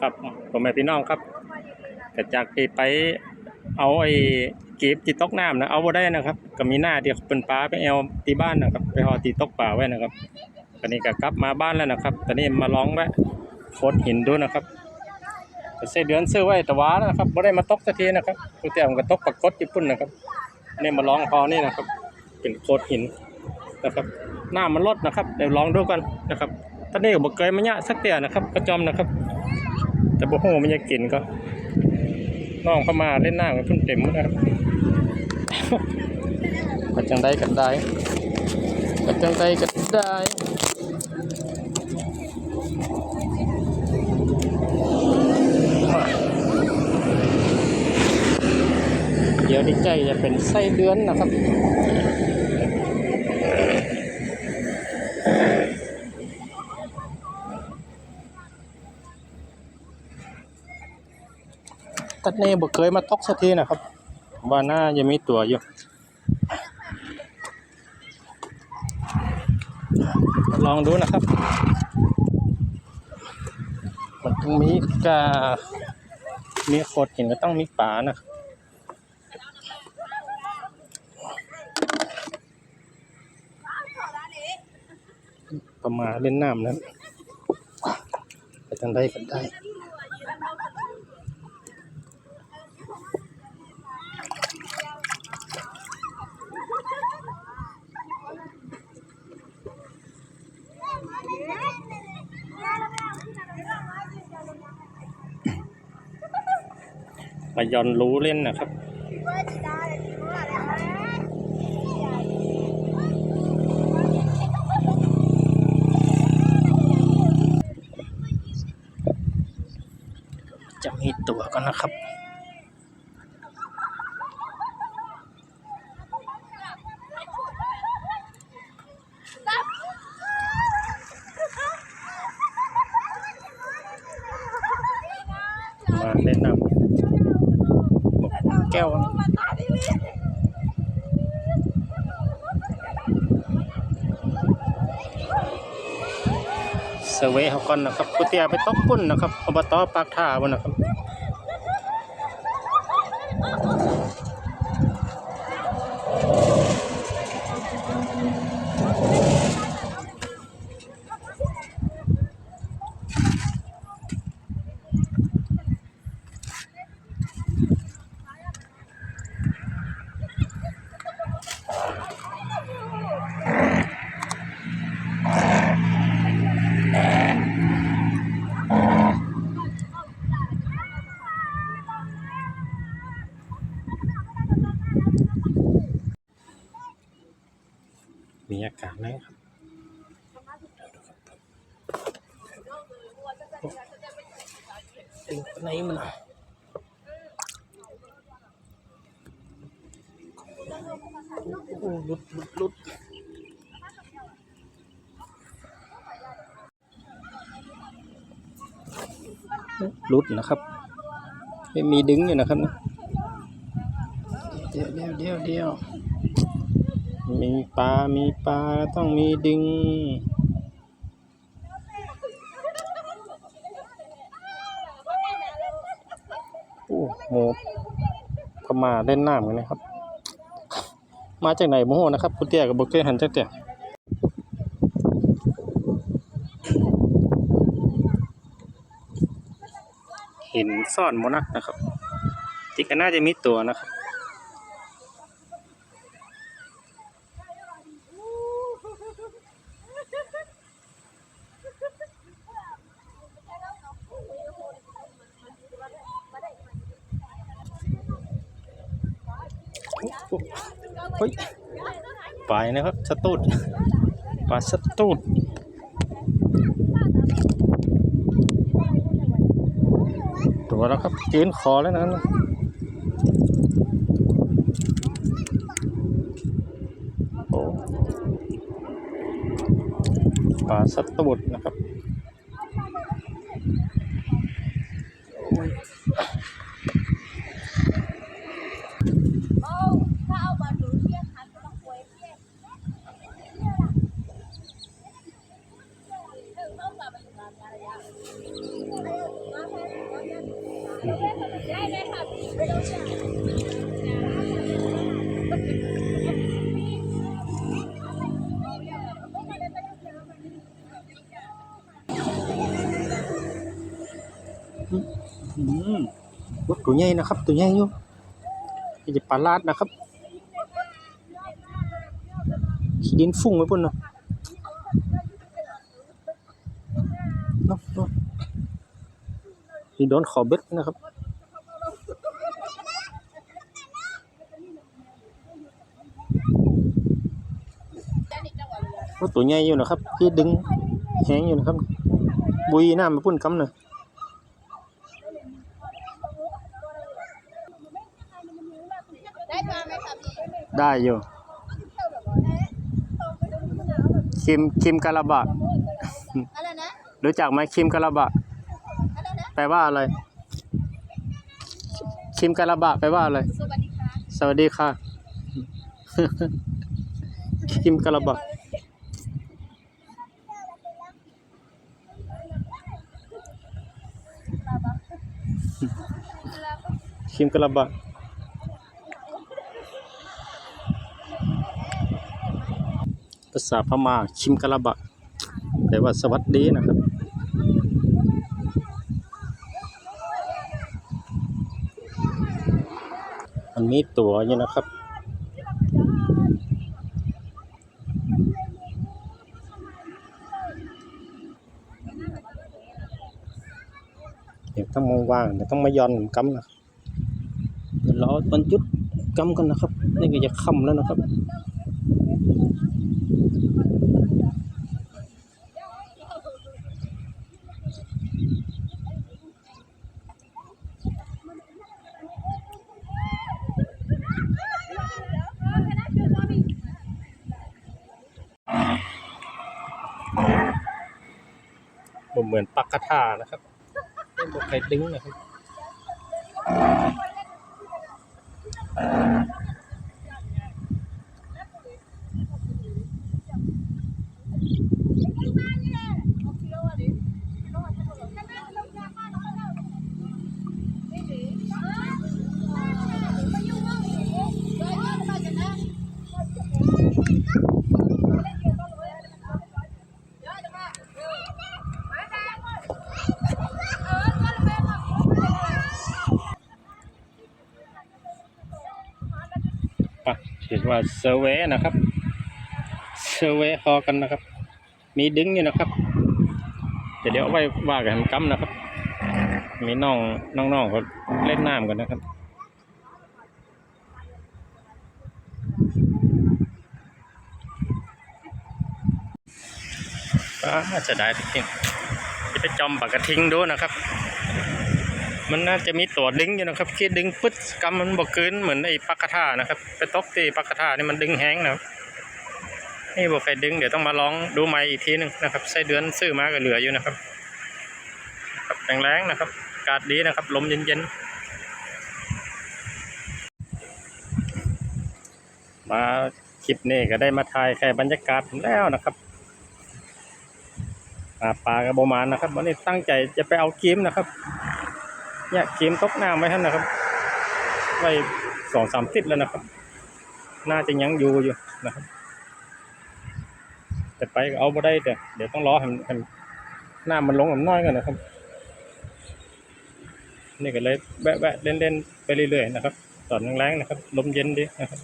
ครับผมแม่พี่น้องครับแต่จากที่ไปเอาไอ้เก็บที่ตกน้ำนะเอาบ่ได้นะครับ ก็มีหน้าเดียวเป็นปลาไปเอาที่บ้านนะครับ ไปหอตีตกปลาไว้นะครับตอนนี้ก็กลับมาบ้านแล้วนะครับ ตอนนี้มาลองแวะโคดหินดูนะครับก็ใส่เดือนซื้อไว้แต่ว่านะครับบ่ได้มาตกสักทีนะครับตัวเตี้ยมันก็ตกปรากฏญี่ปุ่นนะครับนี่มาลองพอนี่นะครับ เป็นโคดหินนะครับ หน้ามันลดนะครับเดี๋ยวลองดูกันนะครับ ตอนนี้ก็บ่เคยมาเนี่ยสักเตียนะครับกระจอมนะครับ แต่บ่ฮู้มันจะกินก็น้องเข้ามาเล่นหน้ำกันเพิ่นเต็มหมดนะครับก็จังได้กันได้ก็จังได้กันได้เดี๋ยวดีใจจะเป็นไส้เดือนนะครับ ตัดเน่บ่เคยมาตกสักทีนะครับ ว่าน่าจะมีตัวอยู่ลองดูนะครับ มันต้องมีกามีโคดหินก็ต้องมีป่านะประมาณเล่นน้ำนั้นไปทางใดกันได้ มาย้อนรู้เล่นนะครับจะมีตัวกันะครับมาเล่นน้ำ แก้วเซเวเขาก่อนนะครับกุเตียไปตกปุ่นนะครับอบตปากท่าบนนะครับ มีอากาศไหมครับเป็นไหนมันอะโอ้หลุดหลุดหลุดหลุดนะครับ ไม่มีดึงอยู่นะครับนะเดี๋ยวเดี๋ยวเดี๋ยวเดี๋ยว มีปลา มีปลา ต้องมีดึง โอ้โหพม่าเล่นน้ำกันนะครับ มาจากไหนโมโหนะครับ คุณเตี้ยกับบุกเกอร์หันจากเตี้ยหินซ่อนโมนักนะครับจริงก็น่าจะมีตัวนะครับ เฮ้ยไปนะครับสตูดปลาสตูดตัวแล้วครับยืนคอแล้วนะโอ้ปลาสตูดนะครับโอ้ รถตัวใหญ่นะครับ ตัวใหญ่อยู่จะปลาลาดนะครับ ขี้ดินฟุ้งไปพุ่นเนาะเนาะเนาะนี่โดนขอเบ็ดนะครับว่าตัวใหญ่อยู่นะครับที่ดึงแหงอยู่นะครับ บุยน้ำไปพุ่นกำเนาะได้ปลาไหมคะพี่ได้อยู่ คิมคิมกะลาบะ อะไรนะรู้จักไหมคิมกะลาบะ อะไรนะแปลว่าอะไร คิมกะลาบะแปลว่าอะไร สวัสดีค่ะสวัสดีค่ะ คิมกะลาบะ คิมกะลาบะ ภาษาพม่าคิมกะลาบะแปลว่าสวัสดีนะครับ มันมีตั๋วอยู่นะครับเดี๋ยวต้องมองว่างเดี๋ยวต้องมาย้อนกำนะครับเดี๋ยวรอบรรจุดกำกันนะครับ นี่ก็จะค่ำแล้วนะครับ ผมเหมือนปักกระทานะครับไม่บอกใครดึงนะครับ ว่าเซเวนะครับเซเวคอกันนะครับ มีดึงอยู่นะครับเดี๋ยวเดี๋ยวาไว้ว่ากันกำนะครับ มีน้องน้องๆเขาเล่นน้ำกันนะครับก็จะได้จริงจะไปจอมปากกระทิงดูนะครับ มันน่าจะมีตัวดึงอยู่นะครับคิดดึงปึ๊ดกำมันบอกเกินเหมือนไอ้ปักกะท่านะครับ ไปตกตีปักกะท่านี่มันดึงแห้งนะครับนี่บอกใครดึงเดี๋ยวต้องมาลองดูใหม่อีกทีหนึงนะครับไส้เดือนซื้อมาก็เหลืออยู่นะครับครับแรงๆนะครับอากาศดีนะครับลมเย็นๆมาคลิปนี้ก็ได้มาถ่ายแค่บรรยากาศแล้วนะครับปลากระโบมานนะครับวันนี้ตั้งใจจะไปเอากิมนะครับ เนี่ยเกมตกน้ำไว้ท่านนะครับ ไว้สองสามติดแล้วนะครับ น่าจะยังอยู่อยู่นะครับ แต่ไปเอาไ่ได้แต่เดี๋ยวต้องรอให้มันหน้ามันลงน้อยก่อนนะครับ นี่ก็เลยแวะๆเล่นๆไปเรื่อยๆนะครับ ตอนแรงๆนะครับ ลมเย็นดีนะครับ